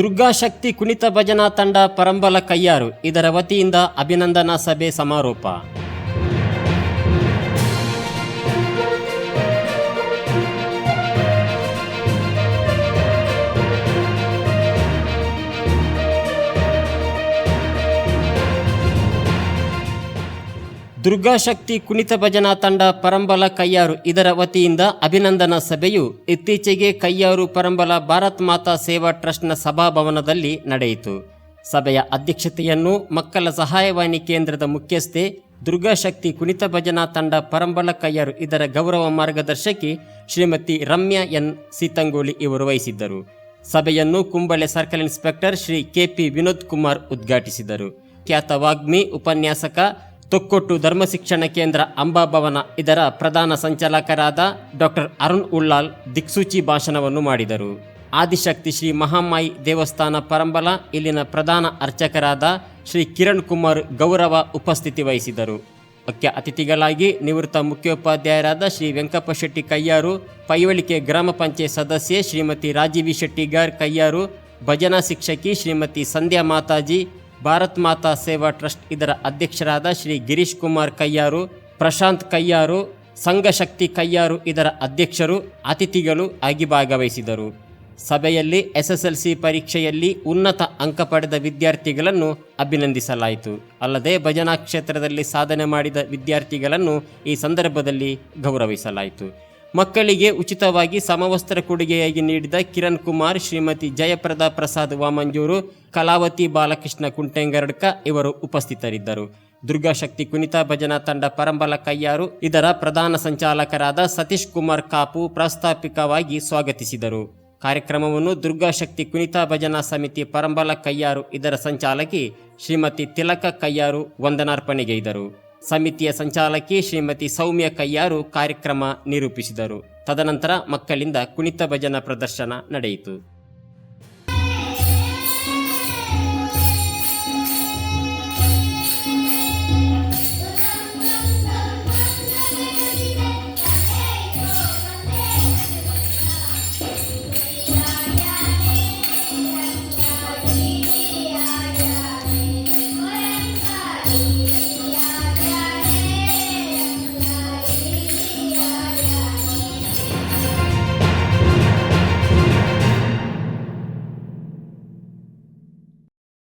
ದುರ್ಗಾಶಕ್ತಿ ಕುಣಿತ ಭಜನಾ ತಂಡ ಪರಂಬಲ ಕಯ್ಯಾರು ಇದರ ವತಿಯಿಂದ ಅಭಿನಂದನಾ ಸಭೆ ಸಮಾರೋಪ. ದುರ್ಗಾಶಕ್ತಿ ಕುಣಿತ ಭಜನಾ ತಂಡ ಪರಂಬಲ ಕಯ್ಯಾರು ಇದರ ವತಿಯಿಂದ ಅಭಿನಂದನಾ ಸಭೆಯು ಇತ್ತೀಚೆಗೆ ಕೈಯಾರು ಪರಂಬಲ ಭಾರತ್ ಮಾತಾ ಸೇವಾ ಟ್ರಸ್ಟ್ನ ಸಭಾಭವನದಲ್ಲಿ ನಡೆಯಿತು. ಸಭೆಯ ಅಧ್ಯಕ್ಷತೆಯನ್ನು ಮಕ್ಕಳ ಸಹಾಯವಾಣಿ ಕೇಂದ್ರದ ಮುಖ್ಯಸ್ಥೆ ದುರ್ಗಾಶಕ್ತಿ ಕುಣಿತ ಭಜನಾ ತಂಡ ಪರಂಬಲ ಕಯ್ಯಾರು ಇದರ ಗೌರವ ಮಾರ್ಗದರ್ಶಕಿ ಶ್ರೀಮತಿ ರಮ್ಯಾ ಎನ್. ಸೀತಂಗೋಳಿ ಇವರು ವಹಿಸಿದ್ದರು. ಸಭೆಯನ್ನು Kumble circle inspector Shri KP Vinod Kumar ಉದ್ಘಾಟಿಸಿದರು. ಖ್ಯಾತ ವಾಗ್ಮಿ ಉಪನ್ಯಾಸಕ ತೊಕ್ಕೊಟ್ಟು ಧರ್ಮ ಶಿಕ್ಷಣ ಕೇಂದ್ರ ಅಂಬಾಭವನ ಇದರ ಪ್ರಧಾನ ಸಂಚಾಲಕರಾದ ಡಾಕ್ಟರ್ ಅರುಣ್ ಉಳ್ಳಾಲ್ ದಿಕ್ಸೂಚಿ ಭಾಷಣವನ್ನು ಮಾಡಿದರು. ಆದಿಶಕ್ತಿ ಶ್ರೀ ಮಹಾಮಾಯಿ ದೇವಸ್ಥಾನ ಪರಂಬಲ, ಇಲ್ಲಿನ ಪ್ರಧಾನ ಅರ್ಚಕರಾದ ಶ್ರೀ ಕಿರಣ್ ಕುಮಾರ್ ಗೌರವ ಉಪಸ್ಥಿತಿ ವಹಿಸಿದರು. ಮುಖ್ಯ ಅತಿಥಿಗಳಾಗಿ ನಿವೃತ್ತ ಮುಖ್ಯೋಪಾಧ್ಯಾಯರಾದ ಶ್ರೀ ವೆಂಕಪ್ಪ ಶೆಟ್ಟಿ ಕಯ್ಯಾರು, ಪೈವಳಿಕೆ ಗ್ರಾಮ ಪಂಚಾಯತ್ ಸದಸ್ಯೆ ಶ್ರೀಮತಿ ರಾಜೀವಿ ಶೆಟ್ಟಿಗಾರ್ ಕಯ್ಯಾರು, ಭಜನಾ ಶಿಕ್ಷಕಿ ಶ್ರೀಮತಿ ಸಂಧ್ಯಾ ಮಾತಾಜಿ ಭಾರತ್ ಮಾತಾ ಸೇವಾ ಟ್ರಸ್ಟ್ ಇದರ ಅಧ್ಯಕ್ಷರಾದ ಶ್ರೀ ಗಿರೀಶ್ ಕುಮಾರ್ ಕಯ್ಯಾರು, ಪ್ರಶಾಂತ್ ಕಯ್ಯಾರು ಸಂಘಶಕ್ತಿ ಕಯ್ಯಾರು ಇದರ ಅಧ್ಯಕ್ಷರು, ಅತಿಥಿಗಳು ಆಗಿ ಭಾಗವಹಿಸಿದರು. ಸಭೆಯಲ್ಲಿ ಎಸ್ಎಸ್ಎಲ್ಸಿ ಪರೀಕ್ಷೆಯಲ್ಲಿ ಉನ್ನತ ಅಂಕ ಪಡೆದ ವಿದ್ಯಾರ್ಥಿಗಳನ್ನು ಅಭಿನಂದಿಸಲಾಯಿತು. ಅಲ್ಲದೆ ಭಜನಾ ಕ್ಷೇತ್ರದಲ್ಲಿ ಸಾಧನೆ ಮಾಡಿದ ವಿದ್ಯಾರ್ಥಿಗಳನ್ನು ಈ ಸಂದರ್ಭದಲ್ಲಿ ಗೌರವಿಸಲಾಯಿತು. ಮಕ್ಕಳಿಗೆ ಉಚಿತವಾಗಿ ಸಮವಸ್ತ್ರ ಕೊಡುಗೆಯಾಗಿ ನೀಡಿದ ಕಿರಣ್ ಕುಮಾರ್, ಶ್ರೀಮತಿ ಜಯಪ್ರದಾ ಪ್ರಸಾದ್ ವಾಮಂಜೂರು, ಕಲಾವತಿ ಬಾಲಕೃಷ್ಣ ಕುಂಟೆಂಗರಡ್ಕ ಇವರು ಉಪಸ್ಥಿತರಿದ್ದರು. ದುರ್ಗಾಶಕ್ತಿ ಕುನಿತಾ ಭಜನಾ ತಂಡ ಪರಂಬಲ ಕಯ್ಯಾರು, ಇದರ ಪ್ರಧಾನ ಸಂಚಾಲಕರಾದ ಸತೀಶ್ ಕುಮಾರ್ ಕಾಪು ಪ್ರಾಸ್ತಾವಿಕವಾಗಿ ಸ್ವಾಗತಿಸಿದರು. ಕಾರ್ಯಕ್ರಮವನ್ನು ದುರ್ಗಾಶಕ್ತಿ ಕುನಿತಾ ಭಜನಾ ಸಮಿತಿ ಪರಂಬಲ ಕಯ್ಯಾರು, ಇದರ ಸಂಚಾಲಕಿ ಶ್ರೀಮತಿ ತಿಲಕ ಕಯ್ಯಾರು ವಂದನಾರ್ಪಣೆಗೈದರು. ಸಮಿತಿಯ ಸಂಚಾಲಕಿ ಶ್ರೀಮತಿ ಸೌಮ್ಯ ಕಯ್ಯಾರು ಕಾರ್ಯಕ್ರಮ ನಿರೂಪಿಸಿದರು. ತದನಂತರ ಮಕ್ಕಳಿಂದ ಕುಣಿತ ಭಜನಾ ಪ್ರದರ್ಶನ ನಡೆಯಿತು.